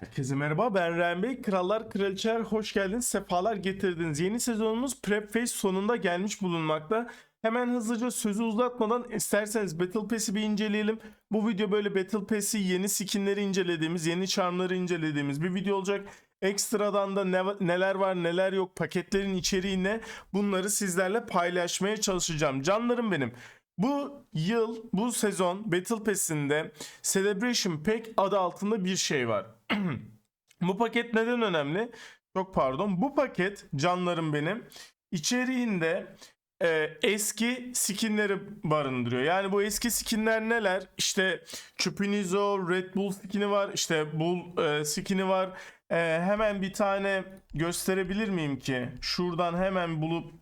Herkese merhaba ben Ren Bey. Krallar Kraliçeler hoş geldiniz. Sefalar getirdiniz. Yeni sezonumuz Prep Phase sonunda gelmiş bulunmakta. Hemen hızlıca sözü uzatmadan isterseniz Battle Pass'i bir inceleyelim. Bu video böyle Battle Pass'i yeni skinleri incelediğimiz, yeni charmları incelediğimiz bir video olacak. Ekstradan da ne- neler var neler yok paketlerin içeriği ne bunları sizlerle paylaşmaya çalışacağım. Canlarım benim. Bu yıl, bu sezon Battle Pass'inde Celebration Pack adı altında bir şey var. bu paket neden önemli? Çok pardon. Bu paket canlarım benim içeriğinde e, eski skinleri barındırıyor. Yani bu eski skinler neler? İşte Chupinizo, Red Bull skini var. İşte Bull e, skini var. E, hemen bir tane gösterebilir miyim ki? Şuradan hemen bulup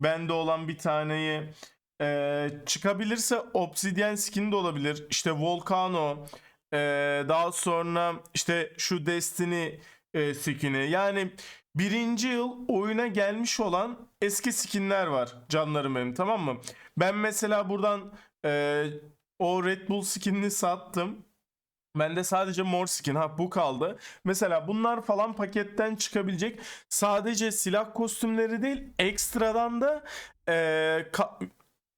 bende olan bir taneyi e, çıkabilirse Obsidian skin de olabilir. İşte Volcano, e, daha sonra işte şu Destiny e, skin'i. Yani birinci yıl oyuna gelmiş olan eski skinler var canlarım benim tamam mı? Ben mesela buradan e, o Red Bull skinini sattım. Bende sadece mor skin ha bu kaldı. Mesela bunlar falan paketten çıkabilecek. Sadece silah kostümleri değil ekstradan da e,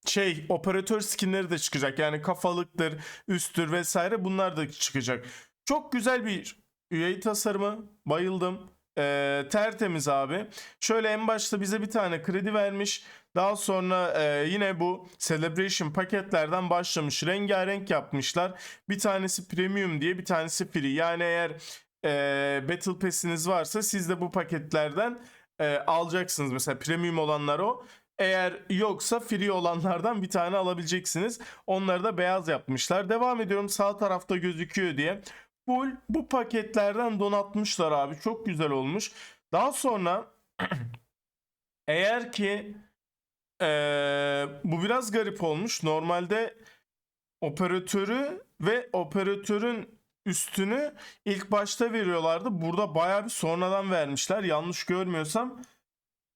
şey operatör skinleri de çıkacak. Yani kafalıktır, üsttür vesaire bunlar da çıkacak. Çok güzel bir üye tasarımı. Bayıldım. Ee, tertemiz abi. Şöyle en başta bize bir tane kredi vermiş. Daha sonra e, yine bu Celebration paketlerden başlamış. Rengarenk yapmışlar. Bir tanesi premium diye bir tanesi free. Yani eğer e, Battle Pass'iniz varsa siz de bu paketlerden e, alacaksınız. Mesela premium olanlar o. Eğer yoksa free olanlardan bir tane alabileceksiniz. Onları da beyaz yapmışlar. Devam ediyorum sağ tarafta gözüküyor diye. Full bu paketlerden donatmışlar abi. Çok güzel olmuş. Daha sonra eğer ki eee, bu biraz garip olmuş. Normalde operatörü ve operatörün üstünü ilk başta veriyorlardı. Burada bayağı bir sonradan vermişler. Yanlış görmüyorsam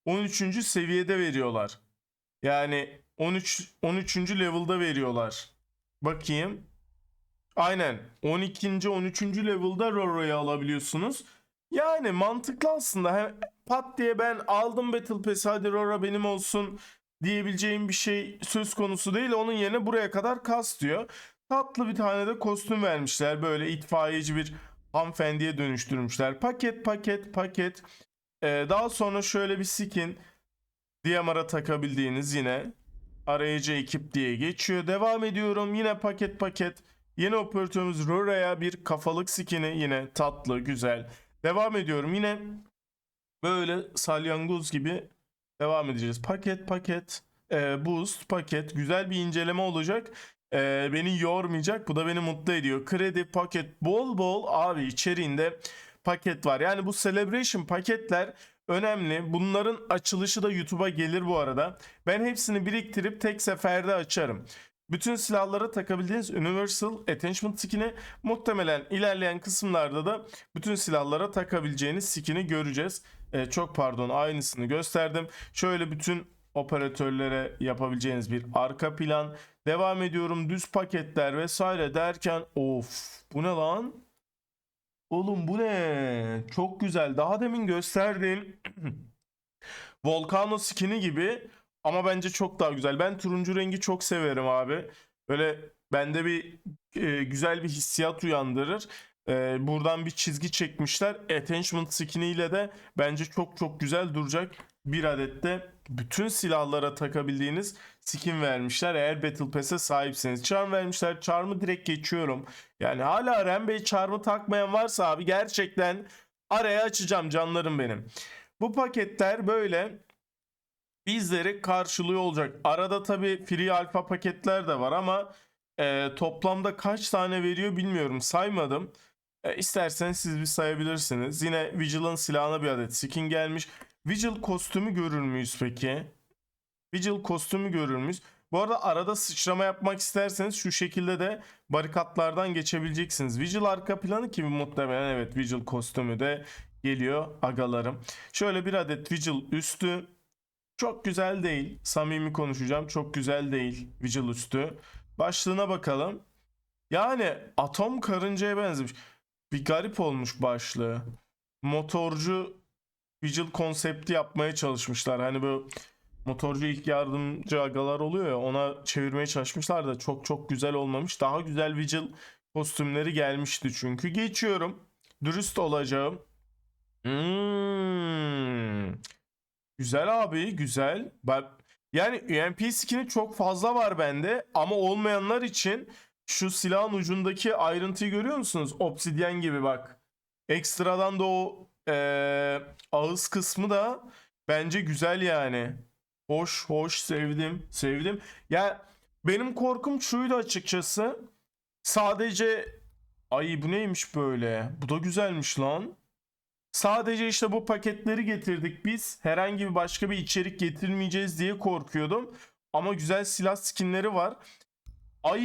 13. seviyede veriyorlar. Yani 13 13. level'da veriyorlar. Bakayım. Aynen. 12. 13. level'da Roro'yu alabiliyorsunuz. Yani mantıklı aslında. Hem pat diye ben aldım Battle Pass hadi Roro benim olsun diyebileceğim bir şey söz konusu değil. Onun yerine buraya kadar kas diyor. Tatlı bir tane de kostüm vermişler. Böyle itfaiyeci bir hanımefendiye dönüştürmüşler. Paket paket paket. Ee, daha sonra şöyle bir skin. DMR'a takabildiğiniz yine arayıcı ekip diye geçiyor. Devam ediyorum. Yine paket paket. Yeni operatörümüz Rora'ya bir kafalık skin'i yine tatlı, güzel. Devam ediyorum. Yine böyle salyangoz gibi devam edeceğiz. Paket paket, e, boost paket. Güzel bir inceleme olacak. E, beni yormayacak. Bu da beni mutlu ediyor. Kredi paket bol bol abi içeriğinde paket var. Yani bu celebration paketler önemli. Bunların açılışı da YouTube'a gelir bu arada. Ben hepsini biriktirip tek seferde açarım. Bütün silahlara takabildiğiniz Universal Attachment skin'i muhtemelen ilerleyen kısımlarda da bütün silahlara takabileceğiniz skin'i göreceğiz. Ee, çok pardon aynısını gösterdim. Şöyle bütün operatörlere yapabileceğiniz bir arka plan. Devam ediyorum düz paketler vesaire derken of bu ne lan? Oğlum bu ne? Çok güzel. Daha demin gösterdiğim Volcano skin'i gibi ama bence çok daha güzel. Ben turuncu rengi çok severim abi. Böyle bende bir e, güzel bir hissiyat uyandırır. E, buradan bir çizgi çekmişler. Attachment skin'iyle de bence çok çok güzel duracak. Bir adet de bütün silahlara takabildiğiniz skin vermişler. Eğer Battle Pass'e sahipseniz. Charm vermişler. Charm'ı direkt geçiyorum. Yani hala Ren Bey Charm'ı takmayan varsa abi gerçekten araya açacağım canlarım benim. Bu paketler böyle bizleri karşılıyor olacak. Arada tabii free alfa paketler de var ama e, toplamda kaç tane veriyor bilmiyorum saymadım. E, isterseniz siz bir sayabilirsiniz. Yine Vigil'ın silahına bir adet skin gelmiş. Vigil kostümü görür müyüz peki? Vigil kostümü görür müyüz? Bu arada arada sıçrama yapmak isterseniz şu şekilde de barikatlardan geçebileceksiniz. Vigil arka planı gibi muhtemelen evet Vigil kostümü de geliyor agalarım. Şöyle bir adet Vigil üstü. Çok güzel değil. Samimi konuşacağım. Çok güzel değil Vigil üstü. Başlığına bakalım. Yani atom karıncaya benzemiş. bir garip olmuş başlığı. Motorcu Vigil konsepti yapmaya çalışmışlar. Hani bu motorcu ilk yardımcı agalar oluyor ya ona çevirmeye çalışmışlar da çok çok güzel olmamış. Daha güzel Vigil kostümleri gelmişti çünkü. Geçiyorum. Dürüst olacağım. Hmm. Güzel abi güzel. Ben, yani UMP skin'i çok fazla var bende ama olmayanlar için şu silahın ucundaki ayrıntıyı görüyor musunuz? Obsidyen gibi bak. Ekstradan da o eee, ağız kısmı da bence güzel yani. Hoş hoş sevdim sevdim. Ya benim korkum şuydu açıkçası. Sadece ay bu neymiş böyle? Bu da güzelmiş lan. Sadece işte bu paketleri getirdik biz. Herhangi bir başka bir içerik getirmeyeceğiz diye korkuyordum. Ama güzel silah skinleri var. Ay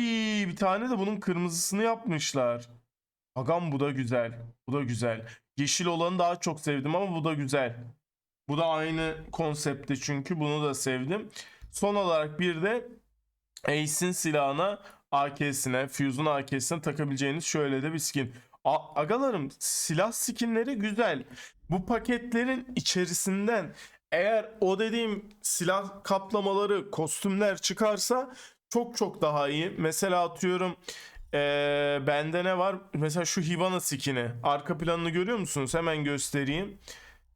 bir tane de bunun kırmızısını yapmışlar. Agam bu da güzel. Bu da güzel. Yeşil olanı daha çok sevdim ama bu da güzel. Bu da aynı konsepte çünkü bunu da sevdim. Son olarak bir de Ace'in silahına AK'sine, Fuse'un AK'sine takabileceğiniz şöyle de bir skin. A- agalarım silah skinleri güzel. Bu paketlerin içerisinden eğer o dediğim silah kaplamaları, kostümler çıkarsa çok çok daha iyi. Mesela atıyorum eee, bende ne var? Mesela şu Hibana skin'i. Arka planını görüyor musunuz? Hemen göstereyim.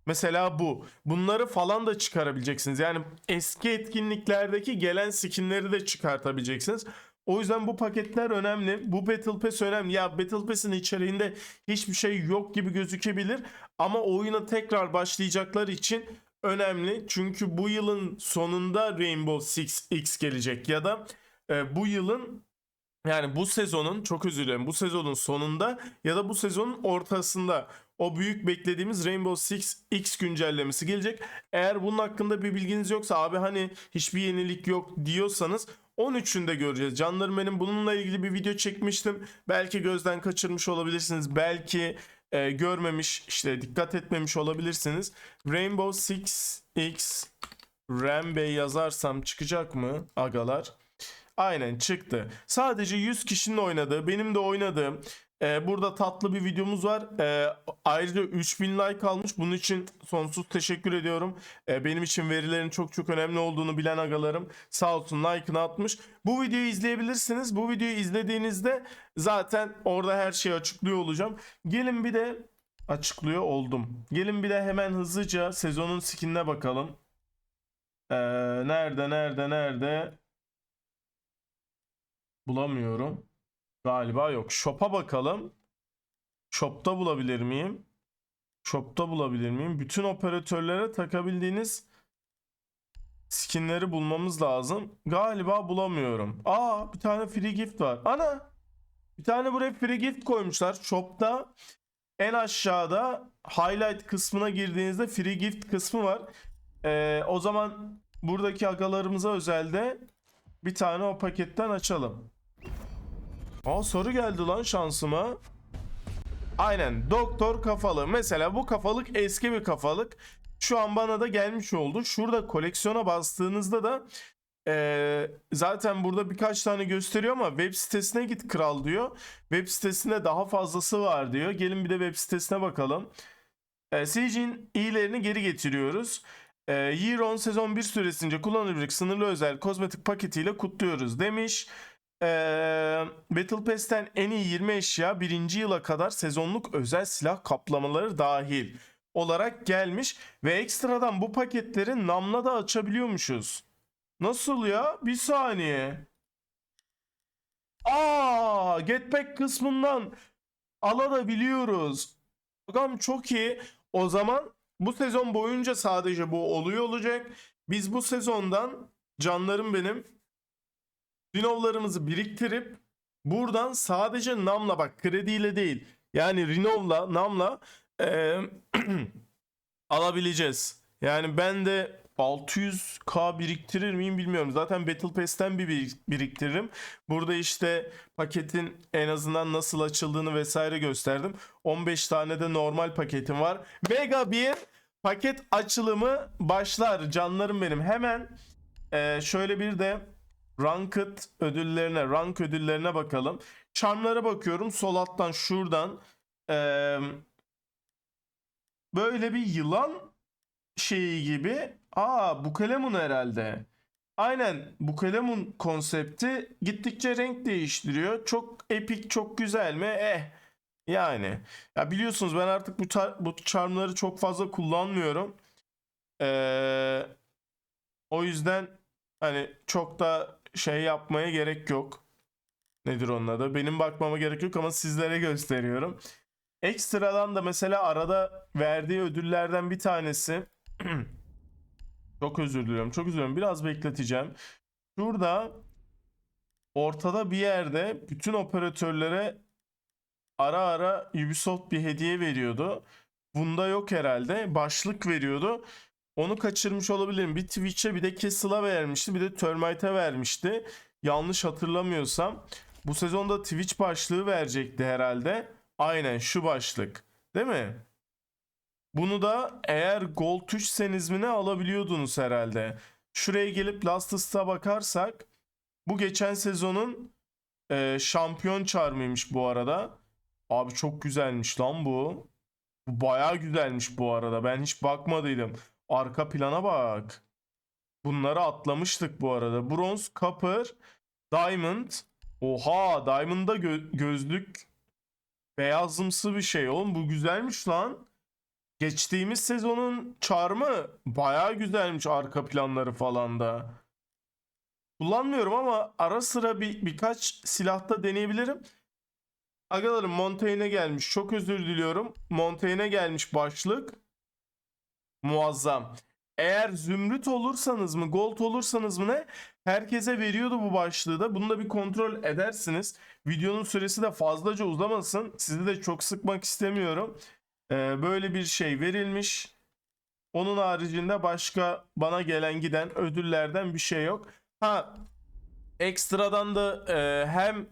Mesela bu. Bunları falan da çıkarabileceksiniz. Yani eski etkinliklerdeki gelen skinleri de çıkartabileceksiniz. O yüzden bu paketler önemli. Bu Battle Pass önemli. Ya Battle Pass'in içeriğinde hiçbir şey yok gibi gözükebilir. Ama oyuna tekrar başlayacaklar için önemli. Çünkü bu yılın sonunda Rainbow Six X gelecek. Ya da e, bu yılın yani bu sezonun çok özür dilerim bu sezonun sonunda ya da bu sezonun ortasında o büyük beklediğimiz Rainbow Six X güncellemesi gelecek. Eğer bunun hakkında bir bilginiz yoksa abi hani hiçbir yenilik yok diyorsanız 13'ünde göreceğiz. Canlarım benim bununla ilgili bir video çekmiştim. Belki gözden kaçırmış olabilirsiniz. Belki e, görmemiş işte dikkat etmemiş olabilirsiniz. Rainbow Six X Rambe yazarsam çıkacak mı agalar? Aynen çıktı. Sadece 100 kişinin oynadığı, benim de oynadığım e, burada tatlı bir videomuz var. E, ayrıca 3000 like almış. Bunun için sonsuz teşekkür ediyorum. E, benim için verilerin çok çok önemli olduğunu bilen agalarım sağ olsun like'ını atmış. Bu videoyu izleyebilirsiniz. Bu videoyu izlediğinizde zaten orada her şeyi açıklıyor olacağım. Gelin bir de açıklıyor oldum. Gelin bir de hemen hızlıca sezonun skinine bakalım. E, nerede nerede nerede? Bulamıyorum. Galiba yok. Shop'a bakalım. Shop'ta bulabilir miyim? Shop'ta bulabilir miyim? Bütün operatörlere takabildiğiniz skinleri bulmamız lazım. Galiba bulamıyorum. Aa bir tane free gift var. Ana! Bir tane buraya free gift koymuşlar. Shop'ta en aşağıda highlight kısmına girdiğinizde free gift kısmı var. Ee, o zaman buradaki agalarımıza özelde bir tane o paketten açalım. Aa soru geldi lan şansıma. Aynen doktor kafalı. Mesela bu kafalık eski bir kafalık. Şu an bana da gelmiş oldu. Şurada koleksiyona bastığınızda da eee, zaten burada birkaç tane gösteriyor ama web sitesine git kral diyor. Web sitesinde daha fazlası var diyor. Gelin bir de web sitesine bakalım. E, Siege'in iyilerini geri getiriyoruz. E, Year 10 sezon 1 süresince kullanılabilecek sınırlı özel kozmetik paketiyle kutluyoruz demiş. Ee, Battle Pass'ten en iyi 20 eşya birinci yıla kadar sezonluk özel silah kaplamaları dahil olarak gelmiş ve ekstradan bu paketleri namla da açabiliyormuşuz. Nasıl ya? Bir saniye. Aa, Getback kısmından alabiliyoruz. Bakalım çok iyi. O zaman bu sezon boyunca sadece bu oluyor olacak. Biz bu sezondan canlarım benim Rinovlarımızı biriktirip buradan sadece namla bak krediyle değil. Yani Rinov'la namla eee, alabileceğiz. Yani ben de 600k biriktirir miyim bilmiyorum. Zaten Battle Pass'ten bir bir- biriktiririm. Burada işte paketin en azından nasıl açıldığını vesaire gösterdim. 15 tane de normal paketim var. Mega bir paket açılımı başlar canlarım benim. Hemen eee, şöyle bir de Ranked ödüllerine, rank ödüllerine bakalım. Charmlara bakıyorum. Sol alttan şuradan eee, böyle bir yılan şeyi gibi. Aa bu kalemun herhalde. Aynen bu kalemun konsepti gittikçe renk değiştiriyor. Çok epik, çok güzel mi? Eh. Yani. Ya biliyorsunuz ben artık bu tar- bu charmları çok fazla kullanmıyorum. Ee, o yüzden hani çok da şey yapmaya gerek yok. Nedir onun adı? Benim bakmama gerek yok ama sizlere gösteriyorum. Ekstradan da mesela arada verdiği ödüllerden bir tanesi çok özür diliyorum. Çok özür diliyorum. Biraz bekleteceğim. Şurada ortada bir yerde bütün operatörlere ara ara Ubisoft bir hediye veriyordu. Bunda yok herhalde. Başlık veriyordu. Onu kaçırmış olabilirim. Bir Twitch'e bir de Castle'a vermişti. Bir de Termite'e vermişti. Yanlış hatırlamıyorsam. Bu sezonda Twitch başlığı verecekti herhalde. Aynen şu başlık. Değil mi? Bunu da eğer Gold 3'seniz mi ne alabiliyordunuz herhalde. Şuraya gelip Last Usta'a bakarsak bu geçen sezonun e, şampiyon çarmıymış bu arada. Abi çok güzelmiş lan bu. Bu bayağı güzelmiş bu arada. Ben hiç bakmadıydım. Arka plana bak. Bunları atlamıştık bu arada. Bronze, Copper, Diamond. Oha Diamond'da gö- gözlük beyazımsı bir şey oğlum. Bu güzelmiş lan. Geçtiğimiz sezonun çarmı bayağı güzelmiş arka planları falan da. Kullanmıyorum ama ara sıra bir birkaç silahta deneyebilirim. Agalarım Montaigne'e gelmiş. Çok özür diliyorum. Montaigne'e gelmiş başlık. Muazzam. Eğer zümrüt olursanız mı, gold olursanız mı ne? Herkese veriyordu bu başlığı da. Bunu da bir kontrol edersiniz. Videonun süresi de fazlaca uzamasın. Sizi de çok sıkmak istemiyorum. Ee, böyle bir şey verilmiş. Onun haricinde başka bana gelen giden ödüllerden bir şey yok. Ha ekstradan da e, hem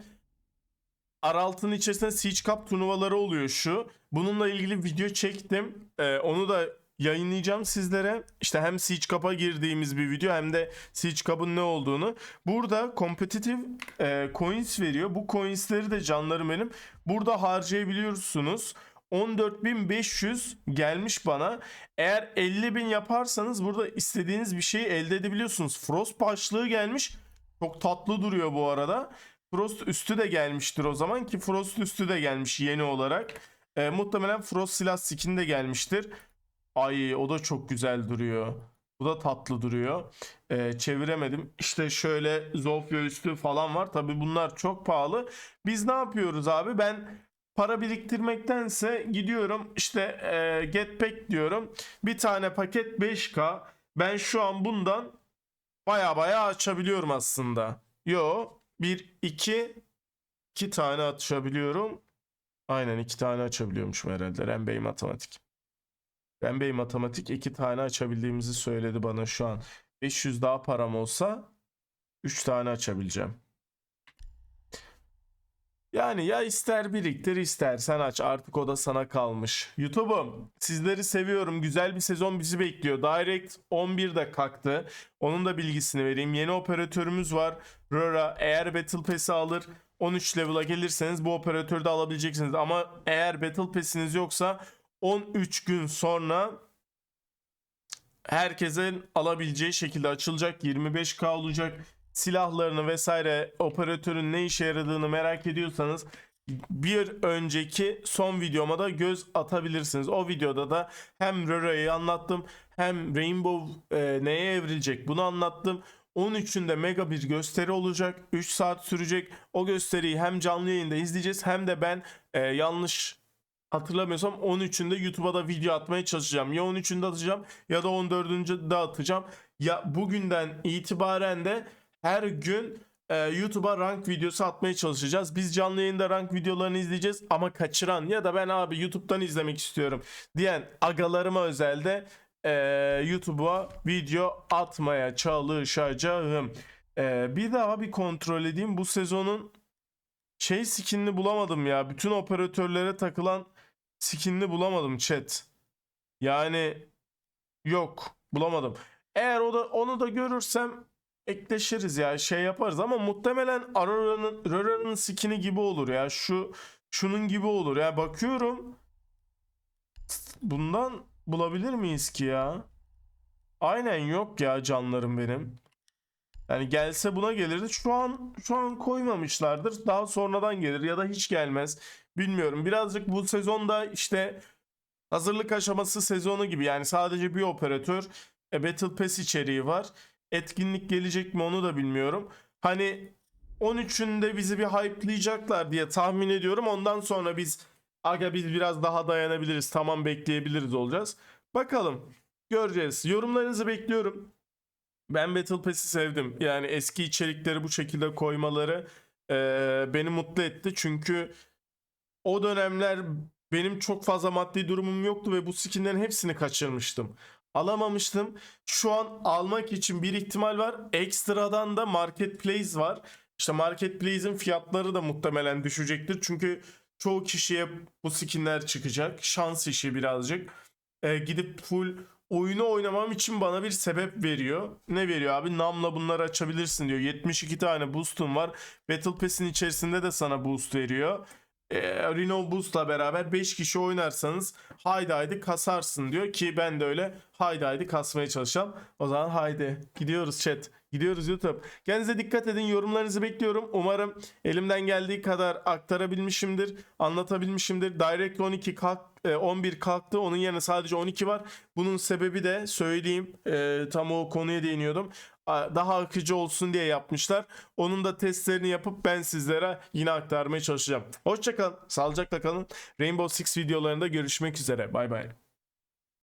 Aralt'ın içerisinde Siege Cup turnuvaları oluyor şu. Bununla ilgili video çektim. Ee, onu da yayınlayacağım sizlere. İşte hem Siege Cup'a girdiğimiz bir video hem de Siege Cup'ın ne olduğunu. Burada competitive e, coins veriyor. Bu coinsleri de canlarım benim. Burada harcayabiliyorsunuz. 14.500 gelmiş bana. Eğer 50.000 yaparsanız burada istediğiniz bir şeyi elde edebiliyorsunuz. Frost başlığı gelmiş. Çok tatlı duruyor bu arada. Frost üstü de gelmiştir o zaman ki Frost üstü de gelmiş yeni olarak. Ee, muhtemelen Frost silah skin de gelmiştir. Ay o da çok güzel duruyor. Bu da tatlı duruyor. Ee, çeviremedim. İşte şöyle Zofia üstü falan var. Tabi bunlar çok pahalı. Biz ne yapıyoruz abi? Ben para biriktirmektense gidiyorum işte e, get diyorum. Bir tane paket 5k. Ben şu an bundan baya baya açabiliyorum aslında. Yo 1 2 2 tane açabiliyorum. Aynen 2 tane açabiliyormuşum herhalde. Rembey matematik. Rembey matematik 2 tane açabildiğimizi söyledi bana şu an. 500 daha param olsa 3 tane açabileceğim. Yani ya ister biriktir istersen aç artık o da sana kalmış. YouTube'um sizleri seviyorum. Güzel bir sezon bizi bekliyor. Direct 11'de kalktı. Onun da bilgisini vereyim. Yeni operatörümüz var. Rora eğer Battle Pass'i alır 13 level'a gelirseniz bu operatörü de alabileceksiniz. Ama eğer Battle Pass'iniz yoksa 13 gün sonra herkesin alabileceği şekilde açılacak 25k olacak silahlarını vesaire operatörün ne işe yaradığını merak ediyorsanız bir önceki son videoma da göz atabilirsiniz. O videoda da hem Rora'yı anlattım hem Rainbow e, neye evrilecek bunu anlattım. 13'ünde mega bir gösteri olacak. 3 saat sürecek. O gösteriyi hem canlı yayında izleyeceğiz hem de ben e, yanlış hatırlamıyorsam 13'ünde YouTube'a da video atmaya çalışacağım. Ya 13'ünde atacağım ya da 14'ünde atacağım. Ya bugünden itibaren de her gün e, YouTube'a rank videosu atmaya çalışacağız. Biz canlı yayında rank videolarını izleyeceğiz ama kaçıran ya da ben abi YouTube'dan izlemek istiyorum diyen agalarıma özelde e, YouTube'a video atmaya çalışacağım. E, bir daha bir kontrol edeyim. Bu sezonun şey skinini bulamadım ya. Bütün operatörlere takılan skinini bulamadım chat. Yani yok bulamadım. Eğer o da onu da görürsem ekleşiriz ya şey yaparız ama muhtemelen Aurora'nın Aurora'nın skin'i gibi olur ya. Şu şunun gibi olur. Ya bakıyorum. Bundan bulabilir miyiz ki ya? Aynen yok ya canlarım benim. Yani gelse buna gelirdi. Şu an şu an koymamışlardır. Daha sonradan gelir ya da hiç gelmez. Bilmiyorum. Birazcık bu sezonda işte hazırlık aşaması sezonu gibi. Yani sadece bir operatör e, Battle Pass içeriği var. Etkinlik gelecek mi onu da bilmiyorum. Hani 13'ünde bizi bir hype'layacaklar diye tahmin ediyorum. Ondan sonra biz aga biz biraz daha dayanabiliriz. Tamam bekleyebiliriz olacağız. Bakalım. Göreceğiz. Yorumlarınızı bekliyorum. Ben Battle Pass'i sevdim. Yani eski içerikleri bu şekilde koymaları eee, beni mutlu etti. Çünkü o dönemler benim çok fazla maddi durumum yoktu ve bu skinlerin hepsini kaçırmıştım. Alamamıştım. Şu an almak için bir ihtimal var. Ekstradan da Marketplace var. İşte Marketplace'in fiyatları da muhtemelen düşecektir. Çünkü çoğu kişiye bu skinler çıkacak. Şans işi birazcık. Ee, gidip full oyunu oynamam için bana bir sebep veriyor. Ne veriyor abi? Namla bunları açabilirsin diyor. 72 tane boost'un var. Battle Pass'in içerisinde de sana boost veriyor. Ee, Reno Boost'la beraber 5 kişi oynarsanız haydi haydi kasarsın diyor ki ben de öyle haydi haydi kasmaya çalışacağım. O zaman haydi gidiyoruz chat. Gidiyoruz YouTube. Kendinize dikkat edin. Yorumlarınızı bekliyorum. Umarım elimden geldiği kadar aktarabilmişimdir. Anlatabilmişimdir. Direct 12 kalk, e, 11 kalktı. Onun yerine sadece 12 var. Bunun sebebi de söyleyeyim. E, tam o konuya değiniyordum. Daha akıcı olsun diye yapmışlar. Onun da testlerini yapıp ben sizlere yine aktarmaya çalışacağım. Hoşçakalın. Sağlıcakla kalın. Rainbow Six videolarında görüşmek üzere. Bay bay.